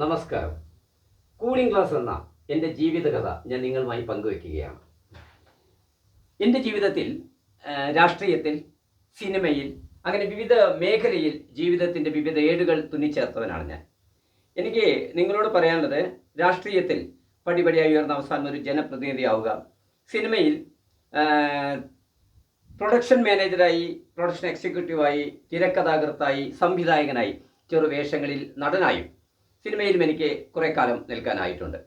നമസ്കാരം. Cooling class എന്ന എന്റെ ജീവിതകഥ ഞാൻ നിങ്ങളുമായി പങ്കുവെക്കുകയാണ് എന്റെ ജീവിതത്തിൽ രാഷ്ട്രീയത്തിൽ സിനിമയിൽ അങ്ങനെ വിവിധ മേഖലയിൽ ജീവിതത്തിന്റെ വിവിധ ഏടുകൾ തുന്നിച്ചേർത്തവനാണ് ഞാൻ. എനിക്ക് നിങ്ങളോട് പറയാനുള്ളത് രാഷ്ട്രീയത്തിൽ പടിപടിയായി ഉയർന്ന അവസാനം ഒരു ജനപ്രതിനിധിയാവുക. സിനിമയിൽ പ്രൊഡക്ഷൻ മാനേജറായി പ്രൊഡക്ഷൻ എക്സിക്യൂട്ടീവായി തിരക്കഥാകൃത്തായി സംവിധായകനായി ചെറുവേഷങ്ങളിൽ നടനായും സിനിമയിലും എനിക്ക് കുറെ കാലം നിൽക്കാനായിട്ടുണ്ട്.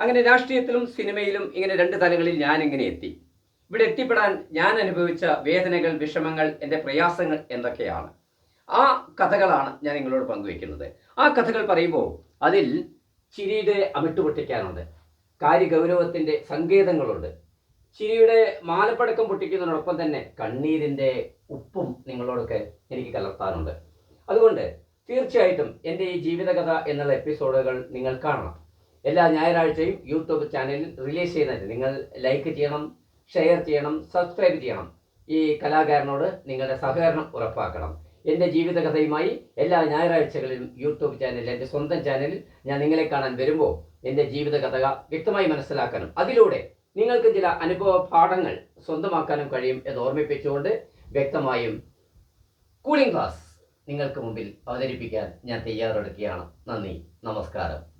അങ്ങനെ രാഷ്ട്രീയത്തിലും സിനിമയിലും ഇങ്ങനെ രണ്ട് തലങ്ങളിൽ ഞാൻ ഇങ്ങനെ എത്തി. ഇവിടെ എത്തിപ്പെടാൻ ഞാൻ അനുഭവിച്ച വേദനകൾ വിഷമങ്ങൾ എന്റെ പ്രയാസങ്ങൾ എന്തൊക്കെയാണ്? ആ കഥകളാണ് ഞാൻ നിങ്ങളോട് പങ്കുവെക്കുന്നത് ആ കഥകൾ പറയുമ്പോൾ അതിൽ ചിരിയുടെ അമിട്ടുപൊട്ടിക്കാനുണ്ട് കാര്യഗൗരവത്തിന്റെ സങ്കേതങ്ങളുണ്ട്. ചിരിയുടെ മാലപ്പടക്കം പൊട്ടിക്കുന്നതിനോടൊപ്പം തന്നെ കണ്ണീരിന്റെ ഉപ്പും നിങ്ങളോടൊക്കെ എനിക്ക് കലർത്താനുണ്ട്. അതുകൊണ്ട് തീർച്ചയായിട്ടും എന്റെ ഈ ജീവിതകഥ എന്നുള്ള എപ്പിസോഡുകൾ നിങ്ങൾ കാണണം. എല്ലാ ഞായറാഴ്ചയും യൂട്യൂബ് ചാനലിൽ റിലീസ് ചെയ്യുന്നതിന് നിങ്ങൾ ലൈക്ക് ചെയ്യണം ഷെയർ ചെയ്യണം സബ്സ്ക്രൈബ് ചെയ്യണം. ഈ കലാകാരനോട് നിങ്ങളുടെ സഹകരണം ഉറപ്പാക്കണം. എന്റെ ജീവിതകഥയുമായി എല്ലാ ഞായറാഴ്ചകളിലും യൂട്യൂബ് ചാനലിൽ എന്റെ സ്വന്തം ചാനലിൽ ഞാൻ നിങ്ങളെ കാണാൻ വരുമ്പോൾ എന്റെ ജീവിതകഥ വ്യക്തമായി മനസ്സിലാക്കാനും അതിലൂടെ നിങ്ങൾക്ക് ചില അനുഭവ പാഠങ്ങൾ സ്വന്തമാക്കാനും കഴിയും എന്ന് ഓർമ്മിപ്പിച്ചുകൊണ്ട് വ്യക്തമായും കൂളിംഗ് ക്ലാസ് നിങ്ങൾക്ക് മുമ്പിൽ അവതരിപ്പിക്കാൻ ഞാൻ തയ്യാറെടുക്കുകയാണ്. നന്ദി. നമസ്കാരം.